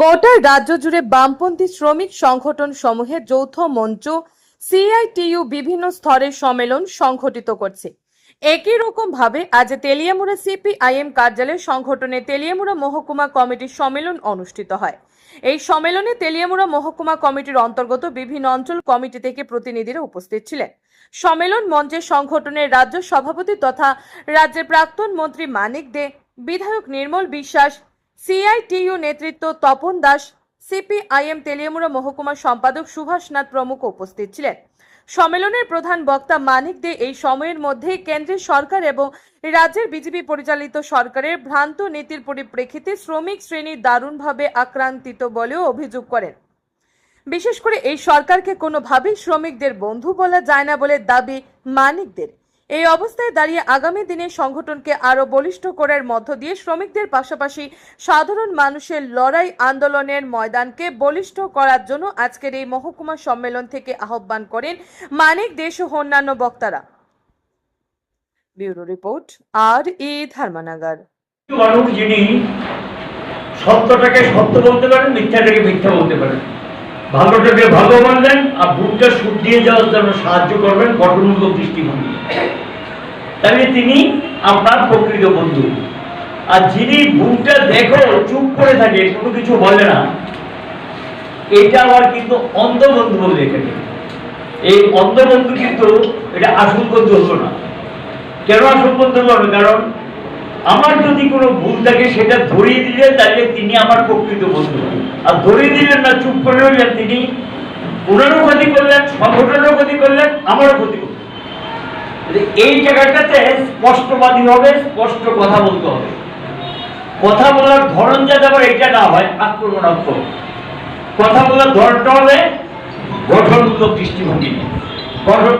গোটা রাজ্য জুড়ে বামপন্থী শ্রমিক সংগঠন সমূহের যৌথ মঞ্চ সিআইটিইউ বিভিন্ন স্তরের সম্মেলন সংঘটিত করছে। একই রকম ভাবে আজ তেলিয়ামুড়া সিপিআইএম কার্যালয়ে সংগঠনে তেলিয়ামুড়া মহকুমা কমিটির সম্মেলন অনুষ্ঠিত হয়। এই সম্মেলনে তেলিয়ামুড়া মহকুমা কমিটির অন্তর্গত বিভিন্ন অঞ্চল কমিটি থেকে প্রতিনিধিরা উপস্থিত ছিলেন। সম্মেলন মঞ্চে সংগঠনের রাজ্য সভাপতি তথা রাজ্যের প্রাক্তন মন্ত্রী মানিক দে, বিধায়ক নির্মল বিশ্বাস সিআইটিইউ নেতৃত্ব তপন দাস, সিপিআইএম তেলিয়ামুড়া মহকুমা সম্পাদক সুভাষ নাথ প্রমুখ উপস্থিত ছিলেন। সম্মেলনের প্রধান বক্তা মানিক দে এই সময়ের মধ্যেই কেন্দ্রের সরকার এবং রাজ্যের বিজেপি পরিচালিত সরকারের ভ্রান্ত নীতির পরিপ্রেক্ষিতে শ্রমিক শ্রেণি দারুণভাবে আক্রান্তিত বলেও অভিযোগ করেন। বিশেষ করে এই সরকারকে কোনোভাবেই শ্রমিকদের বন্ধু বলা যায় না বলে দাবি মানিকদের এই অবস্থায় দাঁড়িয়ে আগামী দিনে সংগঠনকে আরও বলিষ্ঠ করার মধ্য দিয়ে শ্রমিকদের পাশাপাশি সাধারণ মানুষের লড়াই আন্দোলনের ময়দানকে বলিষ্ঠ করার জন্য আজকের এই মহকুমা সম্মেলন থেকে আহ্বান করেন মানিক দেশ ও অন্যান্য বক্তারা। ব্যুরো রিপোর্ট, আর ই ধর্মনগর। মানুষ যিনি সত্যটাকে সত্য বলতে পারেন, মিথ্যাটাকে মিথ্যা বলতে পারেন। ভালোটাকে ভালো মানলেন আর ভুলটা শুধিয়ে যাওয়ার জন্য সাহায্য করবেন, গঠনমূলক দৃষ্টিভঙ্গি। তাহলে তিনি আপনার প্রকৃত বন্ধু। আর যিনি ভুলটা দেখো, চুপ করে থাকে, কোনো কিছু বলে না। এটা আবার কিন্তু অন্ধবন্ধু বলে এখানে এই অন্ধবন্ধু কিন্তু এটা আসল বন্ধু হলো না। কেন আসল বন্ধু না? কারণ আমার যদি কোনো ভুল থাকে, সেটা ধরিয়ে দিলেন তাহলে তিনি আমার প্রকৃত বন্ধু। আর ধরিয়ে দিলেন না, চুপ করে রইলেন তিনি। ওনারও ক্ষতি করলেন, সংগঠনেরও ক্ষতি করলেন, আমারও ক্ষতি করলেন। এই জায়গাটাতে স্পষ্টবাদী হবে, স্পষ্ট কথা বলতে হবে। কথা বলার ধরন যাতে আবার এটা না হয়, আক্রমণাত্মক। কথা বলার ধরনটা হবে গঠনমূলক দৃষ্টিভঙ্গি। গঠন